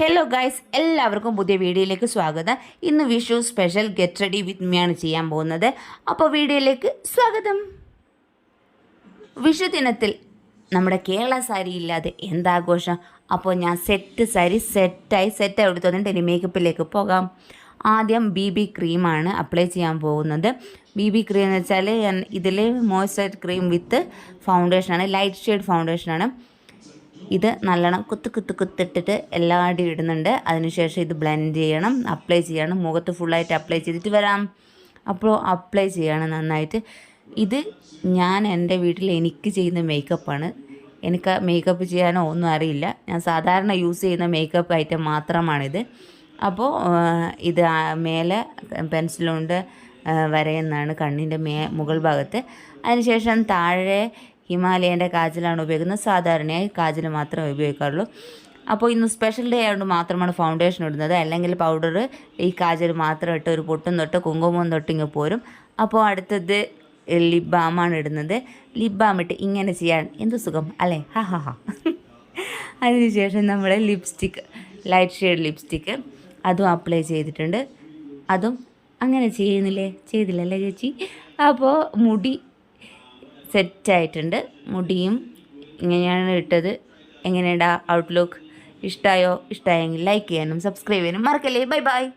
Hello guys എല്ലാവർക്കും പുതിയ വീഡിയോയിലേക്ക് സ്വാഗതം. ഇന്ന് Vishu special get ready with മിയാണ് ചെയ്യാൻ പോകുന്നത്. അപ്പോൾ വീഡിയോയിലേക്ക് സ്വാഗതം. വിഷു ദിനത്തിൽ നമ്മുടെ കേരള സാരി ഇല്ലാതെ എന്താഘോഷം? അപ്പോൾ ഞാൻ സെറ്റ് സാരി സെറ്റായി സെറ്റായി എടുത്തു. എടുത്തുകൊണ്ട് ഇനി മേക്കപ്പിലേക്ക് പോകാം. ആദ്യം ബി ബി ക്രീമാണ് അപ്ലൈ ചെയ്യാൻ പോകുന്നത്. ബി ബി ക്രീം എന്ന് വെച്ചാൽ ഇതിൽ മോയ്സ്ചർ ക്രീം വിത്ത് ഫൗണ്ടേഷനാണ് ലൈറ്റ് ഷെയ്ഡ് ഫൗണ്ടേഷനാണ് ഇത് നല്ലോണം കുത്ത് കുത്ത് കുത്തിട്ടിട്ട് എല്ലാവരുടെയും ഇടുന്നുണ്ട്. അതിനുശേഷം ഇത് ബ്ലെൻഡ് ചെയ്യണം. അപ്ലൈ ചെയ്യണം. മുഖത്ത് ഫുള്ളായിട്ട് അപ്ലൈ ചെയ്തിട്ട് വരാം. അപ്പോൾ അപ്ലൈ ചെയ്യണം നന്നായിട്ട്. ഇത് ഞാൻ എന്റെ വീട്ടിൽ എനിക്ക് ചെയ്യുന്ന മേക്കപ്പാണ് എനിക്ക് മേക്കപ്പ് ചെയ്യാനോ ഒന്നും അറിയില്ല. ഞാൻ സാധാരണ യൂസ് ചെയ്യുന്ന മേക്കപ്പ് ഐറ്റം മാത്രമാണിത്. അപ്പോൾ ഇത് മേലെ പെൻസിലുകൊണ്ട് വരയെന്നാണ് കണ്ണിന്റെ മേ മുകൾ ഭാഗത്ത്. അതിനുശേഷം താഴെ ഹിമാലയന്റെ കാജലാണ് ഉപയോഗിക്കുന്നത്. സാധാരണയായി കാജൽ മാത്രമേ ഉപയോഗിക്കാറുള്ളൂ. അപ്പോൾ ഇന്ന് സ്പെഷ്യൽ ഡേ ആയതുകൊണ്ട് മാത്രമാണ് ഫൗണ്ടേഷൻ ഇടുന്നത്. അല്ലെങ്കിൽ പൗഡർ ഈ കാജൽ മാത്രം ഇട്ട് ഒരു പൊട്ടും തൊട്ട് കുങ്കുമം തൊട്ട് ഇങ്ങ് പോരും. അപ്പോൾ അടുത്തത് ലിപ് ബാമാണ് ഇടുന്നത്. ലിപ് ബാം ഇട്ട് ഇങ്ങനെ ചെയ്യാൻ എന്ത് സുഖം അല്ലേ? ഹാ ഹാ ഹാ. അതിനുശേഷം നമ്മൾ ലിപ്സ്റ്റിക്ക് ലൈറ്റ് ഷെയ്ഡ് ലിപ്സ്റ്റിക്ക് അതും അപ്ലൈ ചെയ്തിട്ടുണ്ട്. അതും അങ്ങനെ ചെയ്യുന്നില്ലേ? ചെയ്തില്ലല്ലേ ചേച്ചി? അപ്പോൾ മുടി സെറ്റായിട്ടുണ്ട്. മുടിയും ഇങ്ങനെയാണ് ഇട്ടത്. എങ്ങനെയുണ്ടാ ഔട്ട്ലുക്ക് ഇഷ്ടമായോ ഇഷ്ടമായെങ്കിൽ ലൈക്ക് ചെയ്യാനും സബ്സ്ക്രൈബ് ചെയ്യാനും മറക്കല്ലേ. Bye bye